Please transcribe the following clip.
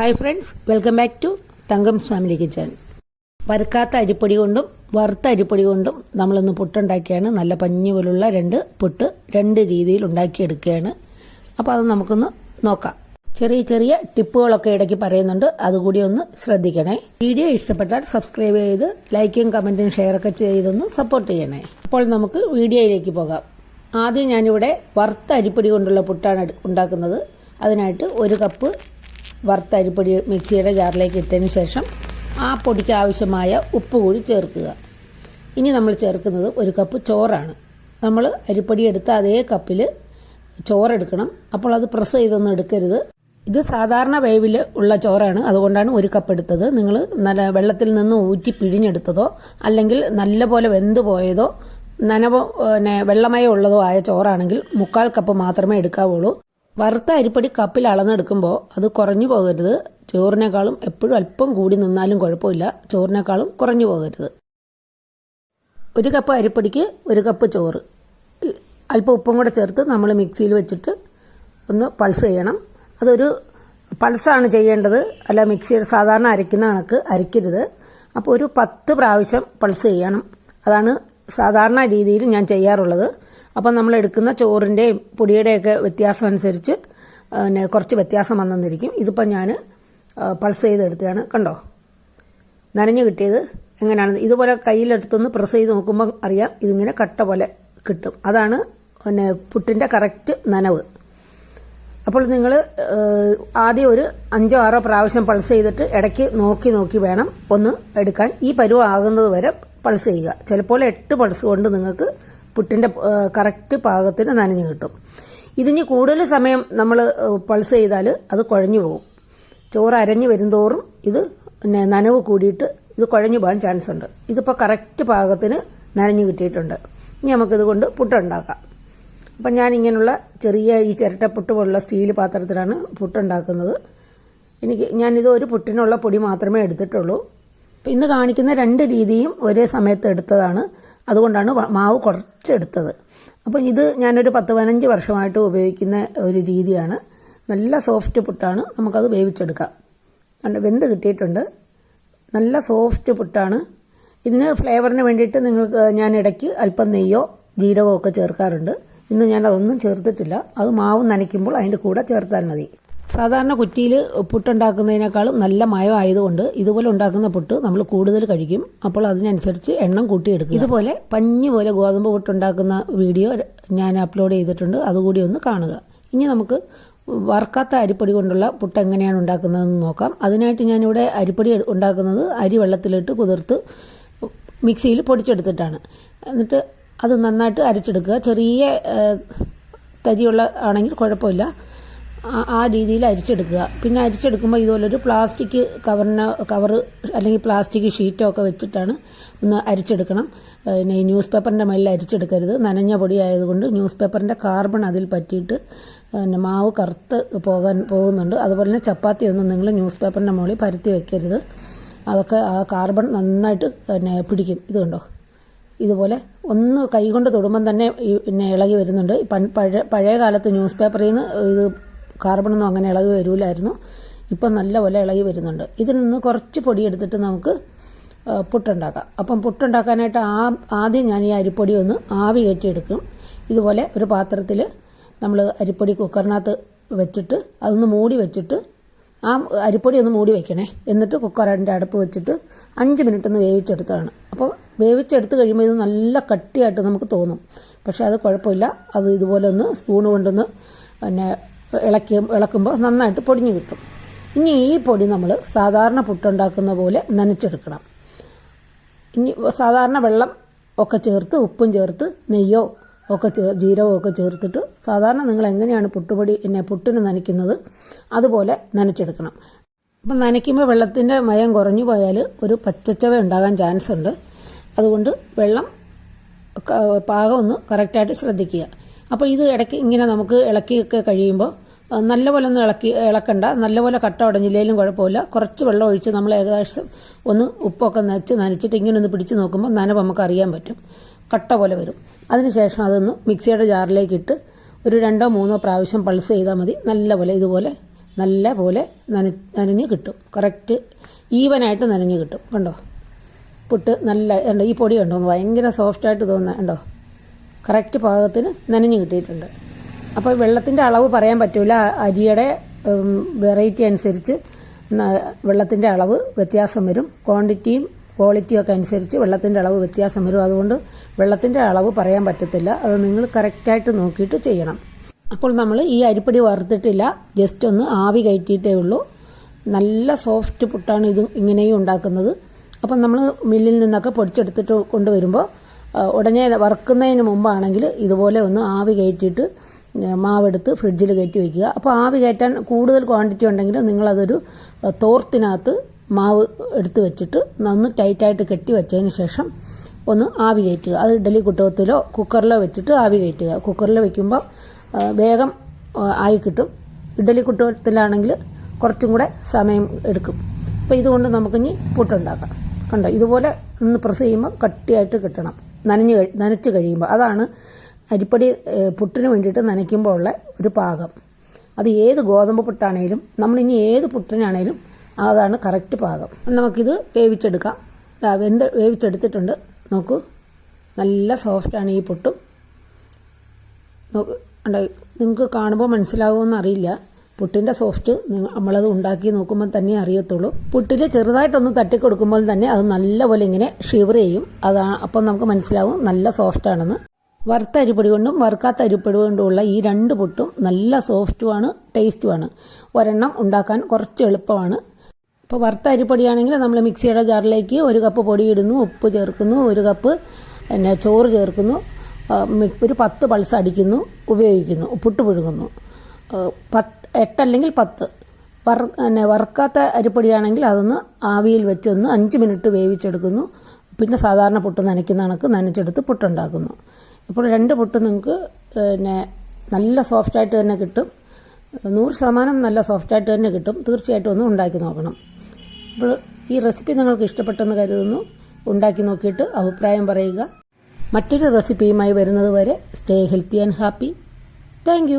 Hi friends welcome back to Thangam's family kitchen വറുക്കാത്ത അരിപ്പൊടി കൊണ്ടും വറുത്ത അരിപ്പൊടി കൊണ്ടും നമ്മളിന്ന് പുട്ടുണ്ടാക്കിയാണ്. നല്ല പഞ്ഞു പോലുള്ള രണ്ട് പുട്ട് രണ്ട് രീതിയിൽ ഉണ്ടാക്കിയെടുക്കുകയാണ്. അപ്പോൾ അത് നമുക്കൊന്ന് നോക്കാം. ചെറിയ ചെറിയ ടിപ്പുകളൊക്കെ ഇടയ്ക്ക് പറയുന്നുണ്ട്. അതുകൂടി ഒന്ന് ശ്രദ്ധിക്കണേ. വീഡിയോ ഇഷ്ടപ്പെട്ടാൽ സബ്സ്ക്രൈബ് ചെയ്ത് ലൈക്കും കമന്റും ഷെയറൊക്കെ ചെയ്തൊന്ന് സപ്പോർട്ട് ചെയ്യണേ. അപ്പോൾ നമുക്ക് വീഡിയോയിലേക്ക് പോകാം. ആദ്യം ഞാനിവിടെ വറുത്ത അരിപ്പൊടി കൊണ്ടുള്ള പുട്ടാണ് ഉണ്ടാക്കുന്നത്. അതിനായിട്ട് ഒരു കപ്പ് വറുത്ത അരിപ്പൊടി മിക്സിയുടെ ജാറിലേക്ക് ഇട്ടതിന് ശേഷം ആ പൊടിക്ക് ആവശ്യമായ ഉപ്പ് കൂടി ചേർക്കുക. ഇനി നമ്മൾ ചേർക്കുന്നത് ഒരു കപ്പ് ചോറാണ്. നമ്മൾ അരിപ്പൊടി എടുത്ത അതേ കപ്പിൽ ചോറെടുക്കണം. അപ്പോൾ അത് പ്രസ് ചെയ്തൊന്നും എടുക്കരുത്. ഇത് സാധാരണ വേവിൽ ഉള്ള ചോറാണ്. അതുകൊണ്ടാണ് ഒരു കപ്പ് എടുത്തത്. നിങ്ങൾ നല്ല വെള്ളത്തിൽ നിന്ന് ഊറ്റി പിഴിഞ്ഞെടുത്തതോ അല്ലെങ്കിൽ നല്ലപോലെ വെന്ത് പോയതോ നനവോ പിന്നെ വെള്ളമയം ഉള്ളതോ ആയ ചോറാണെങ്കിൽ മുക്കാൽ കപ്പ് മാത്രമേ എടുക്കാവുള്ളൂ. വറുത്ത അരിപ്പൊടി കപ്പിൽ അളന്നെടുക്കുമ്പോൾ അത് കുറഞ്ഞു പോകരുത്. ചോറിനേക്കാളും എപ്പോഴും അല്പം കൂടി നിന്നാലും കുഴപ്പമില്ല. ചോറിനേക്കാളും കുറഞ്ഞു പോകരുത്. ഒരു കപ്പ് അരിപ്പൊടിക്ക് ഒരു കപ്പ് ചോറ്. അല്പം ഉപ്പും കൂടെ ചേർത്ത് നമ്മൾ മിക്സിയിൽ വെച്ചിട്ട് ഒന്ന് പൾസ് ചെയ്യണം. അതൊരു പൾസാണ് ചെയ്യേണ്ടത്. അല്ല മിക്സിയുടെ സാധാരണ അരയ്ക്കുന്ന കണക്ക് അരയ്ക്കരുത്. അപ്പോൾ ഒരു പത്ത് പ്രാവശ്യം പൾസ് ചെയ്യണം. അതാണ് സാധാരണ രീതിയിൽ ഞാൻ ചെയ്യാറുള്ളത്. അപ്പം നമ്മൾ എടുക്കുന്ന ചോറിന്റെയും പൊടിയുടെയൊക്കെ വ്യത്യാസം അനുസരിച്ച് പിന്നെ കുറച്ച് വ്യത്യാസം വന്നെന്നിരിക്കും ഇതിപ്പോൾ ഞാൻ പൾസ് ചെയ്തെടുത്തതാണ് കണ്ടോ? നനഞ്ഞു കിട്ടിയത് എങ്ങനെയാണ്? ഇതുപോലെ കയ്യിലെടുത്തൊന്ന് പ്രസ് ചെയ്ത് നോക്കുമ്പോൾ അറിയാം ഇതിങ്ങനെ കട്ട പോലെ കിട്ടും. അതാണ് പിന്നെ പുട്ടിന്റെ കറക്റ്റ് നനവ്. അപ്പോൾ നിങ്ങൾ ആദ്യം ഒരു അഞ്ചോ ആറോ പ്രാവശ്യം പൾസ് ചെയ്തിട്ട് ഇടയ്ക്ക് നോക്കി നോക്കി വേണം ഒന്ന് എടുക്കാൻ. ഈ പരുവാകുന്നത് വരെ പൾസ് ചെയ്യുക. ചിലപ്പോൾ എട്ട് പൾസ് കൊണ്ട് നിങ്ങൾക്ക് പുട്ടിന്റെ കറക്റ്റ് പാകത്തിന് നനഞ്ഞു കിട്ടും. ഇതിന് കൂടുതൽ സമയം നമ്മൾ പൾസ് ചെയ്താൽ അത് കുഴഞ്ഞു പോകും. ചോറ് അരഞ്ഞു വരുംതോറും ഇത് നനവ് കൂടിയിട്ട് ഇത് കുഴഞ്ഞു പോകാൻ ചാൻസ് ഉണ്ട് ഇതിപ്പോൾ കറക്റ്റ് പാകത്തിന് നനഞ്ഞു കിട്ടിയിട്ടുണ്ട്. ഇനി നമുക്കിത് കൊണ്ട് പുട്ടുണ്ടാക്കാം. അപ്പം ഞാൻ ഇങ്ങനെയുള്ള ചെറിയ ഈ ചിരട്ട പുട്ട് പോലുള്ള സ്റ്റീൽ പാത്രത്തിലാണ് പുട്ടുണ്ടാക്കുന്നത്. എനിക്ക് ഞാനിത് ഒരു പുട്ടിനുള്ള പൊടി മാത്രമേ എടുത്തിട്ടുള്ളൂ. ഇന്ന് കാണിക്കുന്ന രണ്ട് രീതിയും ഒരേ സമയത്ത് എടുത്തതാണ്. അതുകൊണ്ടാണ് മാവ് കുറച്ചെടുത്തത്. അപ്പം ഇത് ഞാനൊരു പത്ത് പതിനഞ്ച് വർഷമായിട്ട് ഉപയോഗിക്കുന്ന ഒരു രീതിയാണ്. നല്ല സോഫ്റ്റ് പുട്ടാണ്. നമുക്കത് വേവിച്ചെടുക്കാം. കണ്ട് വെന്ത് കിട്ടിയിട്ടുണ്ട്. നല്ല സോഫ്റ്റ് പുട്ടാണ്. ഇതിന് ഫ്ലേവറിന് വേണ്ടിയിട്ട് നിങ്ങൾക്ക് ഞാൻ ഇടയ്ക്ക് അല്പം നെയ്യോ ജീരകമോ ഒക്കെ ചേർക്കാറുണ്ട്. ഇന്ന് ഞാൻ അതൊന്നും ചേർത്തിട്ടില്ല. അത് മാവ് നനയ്ക്കുമ്പോൾ അതിന്റെ കൂടെ ചേർത്താൽ മതി. സാധാരണ കുറ്റിയിൽ പുട്ടുണ്ടാക്കുന്നതിനേക്കാളും നല്ല മയം ആയതുകൊണ്ട് ഇതുപോലെ ഉണ്ടാക്കുന്ന പുട്ട് നമ്മൾ കൂടുതൽ കഴിക്കും. അപ്പോൾ അതിനനുസരിച്ച് എണ്ണം കൂട്ടിയെടുക്കും ഇതുപോലെ പഞ്ഞി പോലെ ഗോതമ്പ് പുട്ടുണ്ടാക്കുന്ന വീഡിയോ ഞാൻ അപ്ലോഡ് ചെയ്തിട്ടുണ്ട്. അതുകൂടി ഒന്ന് കാണുക. ഇനി നമുക്ക് വറുക്കാത്ത അരിപ്പൊടി കൊണ്ടുള്ള പുട്ട് എങ്ങനെയാണ് ഉണ്ടാക്കുന്നതെന്ന് നോക്കാം. അതിനായിട്ട് ഞാനിവിടെ അരിപ്പൊടി ഉണ്ടാക്കുന്നത് അരി വെള്ളത്തിലിട്ട് കുതിർത്ത് മിക്സിയിൽ പൊടിച്ചെടുത്തിട്ടാണ്. എന്നിട്ട് അത് നന്നായിട്ട് അരച്ചെടുക്കുക. ചെറിയ തരിയുള്ള ആണെങ്കിൽ കുഴപ്പമില്ല. ആ- രീതിയിൽ അരിച്ചെടുക്കുക. പിന്നെ അരിച്ചെടുക്കുമ്പോൾ ഇതുപോലൊരു പ്ലാസ്റ്റിക് കവറിന് കവർ അല്ലെങ്കിൽ പ്ലാസ്റ്റിക് ഷീറ്റോ ഒക്കെ വെച്ചിട്ടാണ് ഒന്ന് അരിച്ചെടുക്കണം. പിന്നെ ഈ ന്യൂസ് പേപ്പറിന്റെ മേലിൽ അരിച്ചെടുക്കരുത്. നനഞ്ഞ പൊടി ആയതുകൊണ്ട് ന്യൂസ് പേപ്പറിന്റെ കാർബൺ അതിൽ പറ്റിയിട്ട് പിന്നെ മാവ് കറുത്ത് പോകാൻ പോകുന്നുണ്ട്. അതുപോലെ തന്നെ ചപ്പാത്തി ഒന്നും നിങ്ങൾ ന്യൂസ് പേപ്പറിന്റെ മുകളിൽ പരത്തി വെക്കരുത്. അതൊക്കെ ആ കാർബൺ നന്നായിട്ട് പിന്നെ പിടിക്കും. ഇത് കണ്ടോ? ഇതുപോലെ ഒന്ന് കൈകൊണ്ട് തൊടുമ്പം തന്നെ പിന്നെ ഇളകി വരുന്നുണ്ട്. പഴയ പഴയ കാലത്ത് ന്യൂസ് പേപ്പറിൽ നിന്ന് ഇത് കാർബണൊന്നും അങ്ങനെ ഇളകി വരില്ലായിരുന്നു ഇപ്പം നല്ല പോലെ ഇളകി വരുന്നുണ്ട്. ഇതിൽ നിന്ന് കുറച്ച് പൊടി എടുത്തിട്ട് നമുക്ക് പുട്ടുണ്ടാക്കാം. അപ്പം പുട്ടുണ്ടാക്കാനായിട്ട് ആ ആദ്യം ഞാൻ ഈ അരിപ്പൊടി ഒന്ന് ആവി കയറ്റിയെടുക്കും. ഇതുപോലെ ഒരു പാത്രത്തിൽ നമ്മൾ അരിപ്പൊടി കുക്കറിനകത്ത് വെച്ചിട്ട് അതൊന്ന് മൂടി വെച്ചിട്ട് ആ അരിപ്പൊടി ഒന്ന് മൂടി വെക്കണേ. എന്നിട്ട് കുക്കറിന്റെ അടുപ്പ് വെച്ചിട്ട് അഞ്ച് മിനിറ്റ് ഒന്ന് വേവിച്ചെടുത്തതാണ്. അപ്പോൾ വേവിച്ചെടുത്ത് കഴിയുമ്പോൾ ഇത് നല്ല കട്ടിയായിട്ട് നമുക്ക് തോന്നും. പക്ഷേ അത് കുഴപ്പമില്ല. അത് ഇതുപോലെ ഒന്ന് സ്പൂൺ കൊണ്ടൊന്ന് പിന്നെ ഇളക്കി ഇളക്കുമ്പോൾ നന്നായിട്ട് പൊടിഞ്ഞു കിട്ടും. ഇനി ഈ പൊടി നമ്മൾ സാധാരണ പുട്ടുണ്ടാക്കുന്ന പോലെ നനച്ചെടുക്കണം. ഇനി സാധാരണ വെള്ളം ഒക്കെ ചേർത്ത് ഉപ്പും ചേർത്ത് നെയ്യോ ഒക്കെ ചേ ജീരകമോ ഒക്കെ ചേർത്തിട്ട് സാധാരണ നിങ്ങൾ എങ്ങനെയാണ് പുട്ടുപൊടി പിന്നെ പുട്ടിന് നനയ്ക്കുന്നത് അതുപോലെ നനച്ചെടുക്കണം. അപ്പം നനയ്ക്കുമ്പോൾ വെള്ളത്തിന്റെ മയം കുറഞ്ഞു പോയാൽ ഒരു പച്ചച്ചവ ഉണ്ടാകാൻ ചാൻസ് ഉണ്ട് അതുകൊണ്ട് വെള്ളം പാകം ഒന്ന് കറക്റ്റായിട്ട് ശ്രദ്ധിക്കുക. അപ്പോൾ ഇത് ഇടയ്ക്ക് ഇങ്ങനെ നമുക്ക് ഇളക്കിയൊക്കെ കഴിയുമ്പോൾ നല്ലപോലെ ഒന്ന് ഇളക്കി ഇളക്കണ്ട. നല്ലപോലെ കട്ട ഉടഞ്ഞില്ലെങ്കിലും കുഴപ്പമില്ല. കുറച്ച് വെള്ളം ഒഴിച്ച് നമ്മൾ ഏകദേശം ഒന്ന് ഉപ്പൊക്കെ നനച്ച് നനച്ചിട്ട് ഇങ്ങനെ ഒന്ന് പിടിച്ച് നോക്കുമ്പോൾ നനവ് നമുക്ക് അറിയാൻ പറ്റും. കട്ട പോലെ വരും. അതിനുശേഷം അതൊന്ന് മിക്സിയുടെ ജാറിലേക്ക് ഇട്ട് ഒരു രണ്ടോ മൂന്നോ പ്രാവശ്യം പൾസ് ചെയ്താൽ മതി. നല്ലപോലെ ഇതുപോലെ നല്ല പോലെ നന നനഞ്ഞ് കിട്ടും. കറക്റ്റ് ഈവനായിട്ട് നനഞ്ഞ് കിട്ടും. കണ്ടോ? പുട്ട് നല്ല ഈ പൊടി കണ്ടോ? ഭയങ്കര സോഫ്റ്റായിട്ട് തോന്നുക കണ്ടോ? കറക്റ്റ് പാകത്തിന് നനഞ്ഞ് കിട്ടിയിട്ടുണ്ട്. അപ്പോൾ വെള്ളത്തിന്റെ അളവ് പറയാൻ പറ്റില്ല അരിയുടെ വെറൈറ്റി അനുസരിച്ച് വെള്ളത്തിന്റെ അളവ് വ്യത്യാസം വരും. ക്വാണ്ടിറ്റിയും ക്വാളിറ്റിയും ഒക്കെ അനുസരിച്ച് വെള്ളത്തിന്റെ അളവ് വ്യത്യാസം വരും. അതുകൊണ്ട് വെള്ളത്തിന്റെ അളവ് പറയാൻ പറ്റത്തില്ല. അത് നിങ്ങൾ കറക്റ്റായിട്ട് നോക്കിയിട്ട് ചെയ്യണം. അപ്പോൾ നമ്മൾ ഈ അരിപ്പൊടി വറുത്തിട്ടില്ല. ജസ്റ്റ് ഒന്ന് ആവി കയറ്റിയിട്ടേ ഉള്ളൂ. നല്ല സോഫ്റ്റ് പുട്ടാണ് ഇത് ഇങ്ങനെയും ഉണ്ടാക്കുന്നത്. അപ്പം നമ്മൾ മില്ലിൽ നിന്നൊക്കെ പൊടിച്ചെടുത്തിട്ട് കൊണ്ടുവരുമ്പോൾ ഉടനെ വറുക്കുന്നതിന് മുമ്പാണെങ്കിൽ ഇതുപോലെ ഒന്ന് ആവി കയറ്റിയിട്ട് മാവെടുത്ത് ഫ്രിഡ്ജിൽ കയറ്റി വയ്ക്കുക അപ്പോൾ ആവി കയറ്റാൻ കൂടുതൽ ക്വാണ്ടിറ്റി ഉണ്ടെങ്കിൽ നിങ്ങളതൊരു തോർത്തിനകത്ത് മാവ് എടുത്ത് വെച്ചിട്ട് നന്ന് ടൈറ്റായിട്ട് കെട്ടി വെച്ചതിന് ശേഷം ഒന്ന് ആവി കയറ്റുക. അത് ഇഡ്ഡലി കുട്ടകത്തിലോ കുക്കറിലോ വെച്ചിട്ട് ആവി കയറ്റുക. കുക്കറിൽ വയ്ക്കുമ്പോൾ വേഗം ആയി കിട്ടും. ഇഡ്ഡലി കുട്ടകത്തിലാണെങ്കിൽ കുറച്ചും കൂടെ സമയം എടുക്കും. അപ്പോൾ ഇതുകൊണ്ട് നമുക്കിനി പുട്ടുണ്ടാക്കാം. കണ്ടോ? ഇതുപോലെ ഒന്ന് പ്രസ് ചെയ്യുമ്പോൾ കട്ടിയായിട്ട് കിട്ടണം. നനഞ്ഞ് നനച്ച് കഴിയുമ്പോൾ അതാണ് അരിപ്പൊടി പുട്ടിന് വേണ്ടിയിട്ട് നനയ്ക്കുമ്പോൾ ഉള്ള ഒരു പാകം. അത് ഏത് ഗോതമ്പ് പുട്ടാണേലും നമ്മളിനി ഏത് പുട്ടിനാണേലും അതാണ് കറക്റ്റ് പാകം. നമുക്കിത് വേവിച്ചെടുക്കാം. വെന്ത് വേവിച്ചെടുത്തിട്ടുണ്ട്. നോക്കൂ. നല്ല സോഫ്റ്റാണ് ഈ പുട്ടും. നോക്ക് നിങ്ങൾക്ക് കാണുമ്പോൾ മനസ്സിലാവുമെന്ന് അറിയില്ല പുട്ടിന്റെ സോഫ്റ്റ് നമ്മളത് ഉണ്ടാക്കി നോക്കുമ്പോൾ തന്നെ അറിയത്തുള്ളൂ. പുട്ടിൽ ചെറുതായിട്ടൊന്ന് തട്ടിക്കൊടുക്കുമ്പോൾ തന്നെ അത് നല്ലപോലെ ഇങ്ങനെ ഷിവർ ചെയ്യും. അതാ അപ്പം നമുക്ക് മനസ്സിലാവും നല്ല സോഫ്റ്റാണെന്ന് വറുത്ത അരിപ്പൊടി കൊണ്ടും വറുക്കാത്ത അരിപ്പൊടി കൊണ്ടുമുള്ള ഈ രണ്ട് പുട്ടും നല്ല സോഫ്റ്റുമാണ് ടേസ്റ്റുമാണ് ഒരെണ്ണം ഉണ്ടാക്കാൻ കുറച്ച് എളുപ്പമാണ്. ഇപ്പോൾ വറുത്ത അരിപ്പൊടിയാണെങ്കിൽ നമ്മൾ മിക്സിയുടെ ജാറിലേക്ക് ഒരു കപ്പ് പൊടി ഇടുന്നു ഉപ്പ് ചേർക്കുന്നു ഒരു കപ്പ് പിന്നെ ചോറ് ചേർക്കുന്നു ഒരു പത്ത് പൾസ് അടിക്കുന്നു ഉപയോഗിക്കുന്നു പുട്ട് പുഴുങ്ങുന്നു. പത്ത് എട്ടല്ലെങ്കിൽ പത്ത്. വറ പിന്നെ വറുക്കാത്ത അരിപ്പൊടിയാണെങ്കിൽ അതൊന്ന് ആവിയിൽ വെച്ചൊന്ന് അഞ്ച് മിനിറ്റ് വേവിച്ചെടുക്കുന്നു. പിന്നെ സാധാരണ പുട്ട് നനയ്ക്കുന്ന കണക്ക് നനച്ചെടുത്ത് പുട്ടുണ്ടാക്കുന്നു. ഇപ്പോൾ രണ്ട് പുട്ട് നിങ്ങൾക്ക് പിന്നെ നല്ല സോഫ്റ്റായിട്ട് തന്നെ കിട്ടും. നൂറ് ശതമാനം നല്ല സോഫ്റ്റായിട്ട് തന്നെ കിട്ടും. തീർച്ചയായിട്ടും ഒന്ന് ഉണ്ടാക്കി നോക്കണം. ഇപ്പോൾ ഈ റെസിപ്പി നിങ്ങൾക്ക് ഇഷ്ടപ്പെട്ടെന്ന് കരുതുന്നു. ഉണ്ടാക്കി നോക്കിയിട്ട് അഭിപ്രായം പറയുക. മറ്റൊരു റെസിപ്പിയുമായി വരുന്നത് വരെ stay healthy and happy. Thank